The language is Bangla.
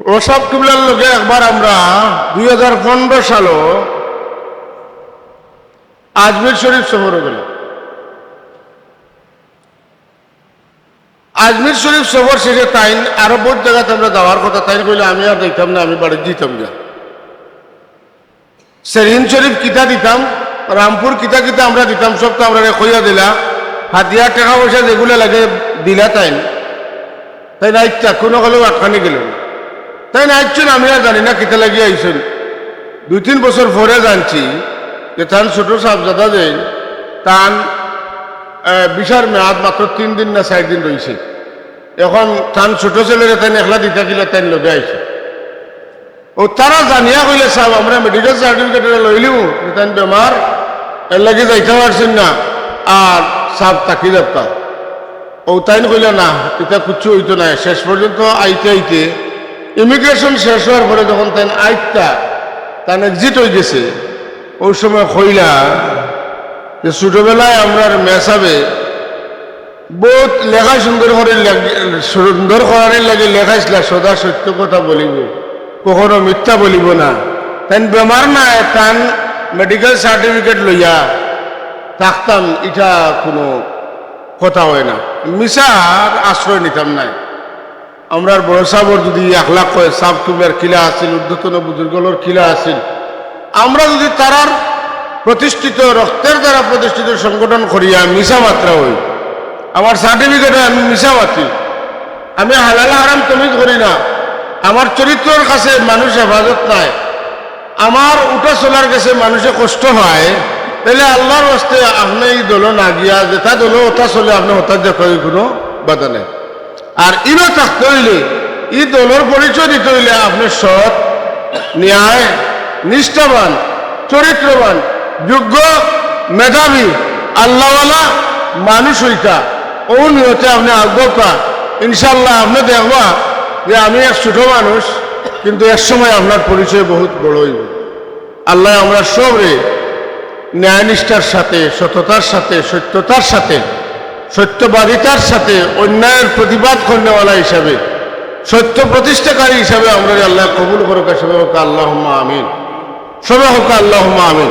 ওসব কিবলার লোকে একবার আমরা দুই হাজার পনেরো সালও আজমির শরীফ সফরে গেলাম। আজমির শরীফ সফর শেষে তাইন আরও বহুত জায়গাতে আমরা যাওয়ার কথা, তাইন কইলে, আমি আর দেখতাম না, আমি বাড়ি দিতাম না। সেরিন শরীফ কিতা দিতাম, রামপুর কিতা কিতা আমরা দিতাম, সব তো আমরা কইয়া দিলা। হাতিয়ার টাকা পয়সা যেগুলো লাগে দিলা তাইন। তাই নাইটা কোনো হলেও আটখানি গেল না। তাই নাইছেন আমি আর জানি না কিতা লাগিয়ে আইছেন। দুই তিন বছর পরে জানছি যে তান ছোট সাহজাদা যে, তান বিশার মেয়াদ মাত্র তিন দিন না চার দিন রয়েছে এখন তান ছোট ছেলেরা তাই একলা দিতা গেলে তাই লগে আইছে। ও তারা জানিয়া কইলে সাহেব আমরা মেডিকেল সার্টিফিকেট লইলিও তাই বেমার এর লাগে যাইতে পারছেন না। আর সাপ তাকি যাবতা ও তাই কইলে, না, এটা কুচ্ছু হইতো না শেষ পর্যন্ত আইতে আইতে ইমিগ্রেশন শেষ হওয়ার পরে যখন তাই আইতা তান এক্সিট হয়ে গেছে, ওই সময় কইলা যে ছোটবেলায় আমরা মেসাবে বহুত লেখা সুন্দর করে সুন্দর করার লাগে লেখাইছিল, সদা সত্য কথা বলিব, কখনো মিথ্যা বলিব না। তাই বেমার নাই তান মেডিকেল সার্টিফিকেট লইয়া থাকতাম এটা কোনো কথা হয় না। মিশার আশ্রয় নিতাম নাই। আমরার বড় যদি লাখ কয় সাব কিবলার কিলা আছিল ঊর্ধ্বতন বুজুর্গলোর কিলা আছিল, আমরা যদি তারার প্রতিষ্ঠিত রক্তের দ্বারা প্রতিষ্ঠিত সংগঠন করিয়া মিশা মাত্রা হই, আমার সার্টিফিকেটে আমি মিশা মাতি, আমি হালাল হারাম তুমি করি না, আমার চরিত্রের কাছে মানুষ হেফাজত নাই, আমার উঠা চলার কাছে মানুষে কষ্ট হয়, তাহলে আল্লাহর হস্তে আপনি এই দল না গিয়া যেটা দল ওটা চলে, আপনি হঠাৎ দেখো কোনো বাধা নেই। আর ইনো থাকতে হইলে ই দলের পরিচয় দিতে হইলে আপনি সৎ, ন্যায়, নিষ্ঠাবান, চরিত্রবান, যোগ্য, মেধাবী, আল্লাহওয়ালা মানুষ হইতা। ও নিয়তে আপনি আগ্রহতা ইনশাল্লাহ আপনি দেখবা যে আমি এক ছোট মানুষ, কিন্তু এক সময় আপনার পরিচয় বহুত বড় হইব। আল্লাহ আমরা সবরে ন্যায়নিষ্ঠার সাথে, সততার সাথে, সত্যতার সাথে সত্যবাদিতার সাথে অন্যায়ের প্রতিবাদ করনেওয়ালা হিসাবে, সত্য প্রতিষ্ঠাকারী হিসাবে আমরা আল্লাহ কবুল করুক হিসাবে হোক আল্লাহ আমিন। সবে হোক আল্লাহ আমিন।